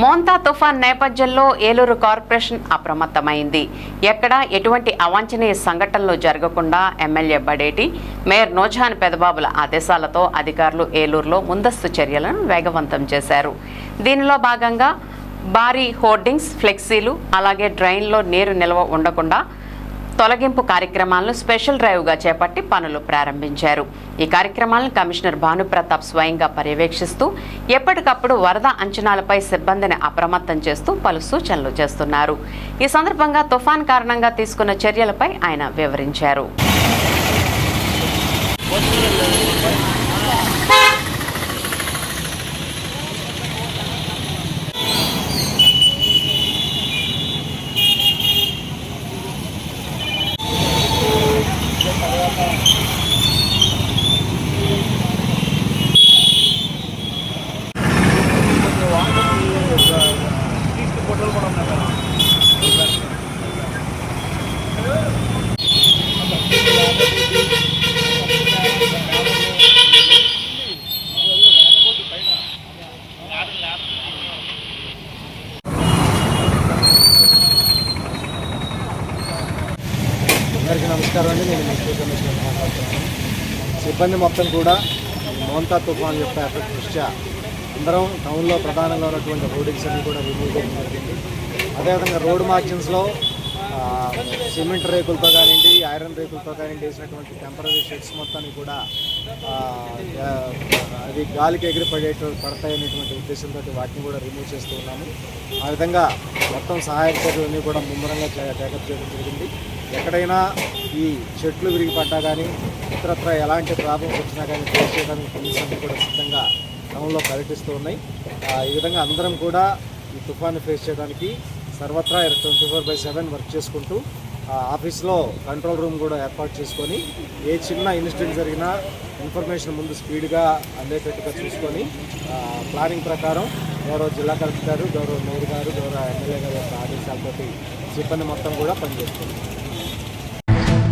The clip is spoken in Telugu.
మోంతా తుఫాన్ నేపథ్యంలో ఏలూరు కార్పొరేషన్ అప్రమత్తమైంది. ఎక్కడ ఎటువంటి అవాంఛనీయ సంఘటనలు జరగకుండా ఎమ్మెల్యే బడేటి మేయర్ నోజాన్ పెదబాబుల ఆదేశాలతో అధికారులు ఏలూరులో ముందస్తు చర్యలను వేగవంతం చేశారు. దీనిలో భాగంగా భారీ హోర్డింగ్స్ ఫ్లెక్సీలు అలాగే డ్రైన్లో నీరు నిల్వ ఉండకుండా తొలగింపు కార్యక్రమాలను స్పెషల్ డ్రైవ్గా చేపట్టి పనులు ప్రారంభించారు. ఈ కార్యక్రమాలను కమిషనర్ భానుప్రతాప్ స్వయంగా పర్యవేక్షిస్తూ ఎప్పటికప్పుడు వరద అంచనాలపై సిబ్బందిని అప్రమత్తం చేస్తూ పలు సూచనలు చేస్తున్నారు. ఈ సందర్భంగా తుఫాన్ కారణంగా తీసుకున్న చర్యలపై ఆయన వివరించారు. అందరికీ నమస్కారం అండి. నేను మెట్రో కమిషనర్ మాట్లాడుతున్నాను. సిబ్బంది మొత్తం కూడా మోంతా తుఫాన్ యొక్క ఎఫెక్ట్ దృష్ట్యా అందరం టౌన్లో ప్రధానంగా ఉన్నటువంటి హోర్డింగ్స్ అన్ని కూడా రిమూవ్ చేయడం జరిగింది. అదేవిధంగా రోడ్ మార్జిన్స్లో సిమెంట్ రేకులతో కానివ్వండి ఐరన్ రేకులతో కానివ్వండి వేసినటువంటి టెంపరీ షెడ్స్ మొత్తాన్ని కూడా అది గాలికి ఎగిరి పడేట పడతాయనేటువంటి ఉద్దేశంతో వాటిని కూడా రిమూవ్ చేస్తూ ఉన్నాము. ఆ విధంగా మొత్తం సహాయక చర్యలన్నీ కూడా ముమ్మరంగా టేకప్ చేయడం జరిగింది. ఎక్కడైనా ఈ చెట్లు విరిగి పడ్డా కానీ ఇతరత్ర ఎలాంటి ప్రాబ్లమ్స్ వచ్చినా కానీ ఫేస్ చేయడానికి పోలీస్ అన్ని కూడా సిద్ధంగా క్రమంలో పర్యటిస్తూ ఉన్నాయి. ఆ, ఈ విధంగా అందరం కూడా ఈ తుఫాను ఫేస్ చేయడానికి సర్వత్రా twenty four by seven work చేసుకుంటూ ఆఫీస్లో కంట్రోల్ రూమ్ కూడా ఏర్పాటు చేసుకొని ఏ చిన్న ఇన్సిడెంట్ జరిగినా ఇన్ఫర్మేషన్ ముందు స్పీడ్గా అందేటట్టుగా చూసుకొని ప్లానింగ్ ప్రకారం గౌరవ జిల్లా కలెక్టర్ గారు గౌరవ మేయర్ గారు గౌరవ ఎమ్మెల్యే గారి యొక్క ఆదేశాలతోటి సిబ్బంది మొత్తం కూడా పనిచేస్తుంది.